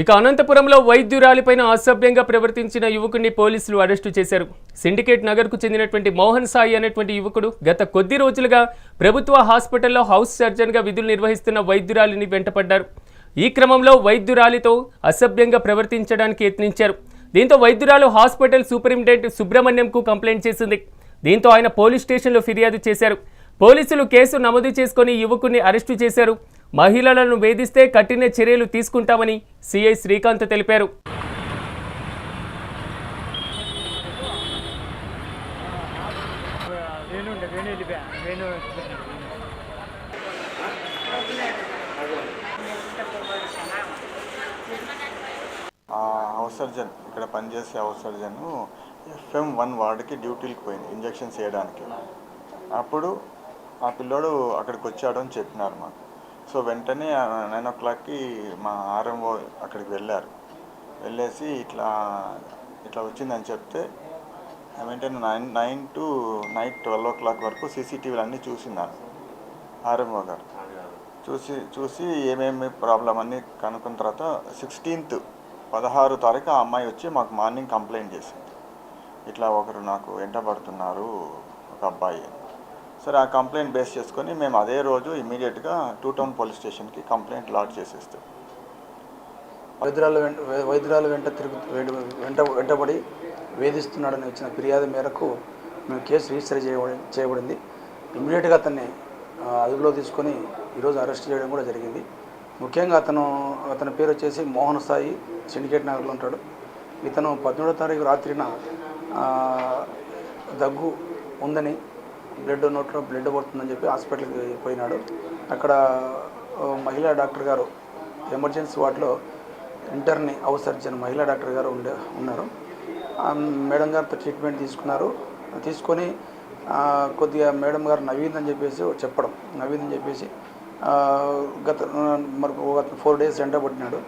ఇక అనంతపురంలో వైద్యురాలిపైన అసభ్యంగా ప్రవర్తించిన యువకుడిని పోలీసులు అరెస్టు చేశారు. సిండికేట్ నగర్కు చెందినటువంటి మోహన్ సాయి అనేటువంటి యువకుడు గత కొద్ది రోజులుగా ప్రభుత్వ హాస్పిటల్లో హౌస్ సర్జన్గా విధులు నిర్వహిస్తున్న వైద్యురాలిని వెంటపడ్డారు. ఈ క్రమంలో వైద్యురాలితో అసభ్యంగా ప్రవర్తించడానికి యత్నించారు. దీంతో వైద్యురాలు హాస్పిటల్ సూపరింటెండెంట్ సుబ్రహ్మణ్యంకు కంప్లైంట్ చేసింది. దీంతో ఆయన పోలీస్ స్టేషన్లో ఫిర్యాదు చేశారు. పోలీసులు కేసు నమోదు చేసుకుని యువకుడిని అరెస్టు చేశారు. మహిళలను వేధిస్తే కఠిన చర్యలు తీసుకుంటామని సిఐ శ్రీకాంత్ తెలిపారు. హౌస్ సర్జన్ ఇక్కడ పనిచేసే హౌస్ సర్జన్ ఎఫ్ఎం వన్ వార్డుకి డ్యూటీలకు పోయింది ఇంజక్షన్స్ వేయడానికి. అప్పుడు ఆ పిల్లోడు అక్కడికి వచ్చాడు అని చెప్పినారు మాకు. సో వెంటనే నైన్ ఓ క్లాక్కి మా ఆర్ఎంఓ అక్కడికి వెళ్ళారు. వెళ్ళేసి ఇట్లా ఇట్లా వచ్చిందని చెప్తే వెంటనే nine nine to night twelve o'clock వరకు సీసీటీవీలు అన్నీ చూసినారు ఆర్ఎంఓ గారు. చూసి చూసి ఏమేమి ప్రాబ్లం అన్ని కనుక్కున్న తర్వాత సిక్స్టీన్త్ పదహారు తారీఖు ఆ అమ్మాయి వచ్చి మాకు మార్నింగ్ కంప్లైంట్ చేసింది. ఇట్లా ఒకరు నాకు వెంటబడుతున్నారు ఒక అబ్బాయి అని. సరే ఆ కంప్లైంట్ బేస్ చేసుకొని మేము అదే రోజు ఇమీడియట్గా టూ టౌన్ పోలీస్ స్టేషన్కి కంప్లైంట్ లాడ్ చేసేస్తాం. వైద్యురాలు వెంట వైద్యురాలు వెంట తిరుగు వెంట- వెంటబడి వేధిస్తున్నాడని వచ్చిన ఫిర్యాదు మేరకు మేము కేసు రిజిస్టర్ చేయబడింది. ఇమ్మీడియట్గా అతన్ని అదుపులో తీసుకొని ఈరోజు అరెస్ట్ చేయడం కూడా జరిగింది. ముఖ్యంగా అతను అతని పేరు వచ్చేసి మోహన్ సాయి సిండికేట్ నగర్లో ఉంటాడు. ఇతను పద్మూడో తారీఖు రాత్రిన దగ్గు ఉందని బ్లడ్ నోట్లో బ్లడ్ పడుతుందని చెప్పి హాస్పిటల్కి పోయినాడు. అక్కడ మహిళా డాక్టర్ గారు ఎమర్జెన్సీ వార్డులో ఇంటర్ని హౌస్ సర్జన్ మహిళా డాక్టర్ గారు ఉండే ఉన్నారు. మేడం గారితో ట్రీట్మెంట్ తీసుకున్నారు. తీసుకొని కొద్దిగా మేడం గారు నవీన్ అని చెప్పేసి చెప్పడం నవ్విందని చెప్పేసి గత మరి ఒక ఫోర్ డేస్ ఎండ పట్టినాడు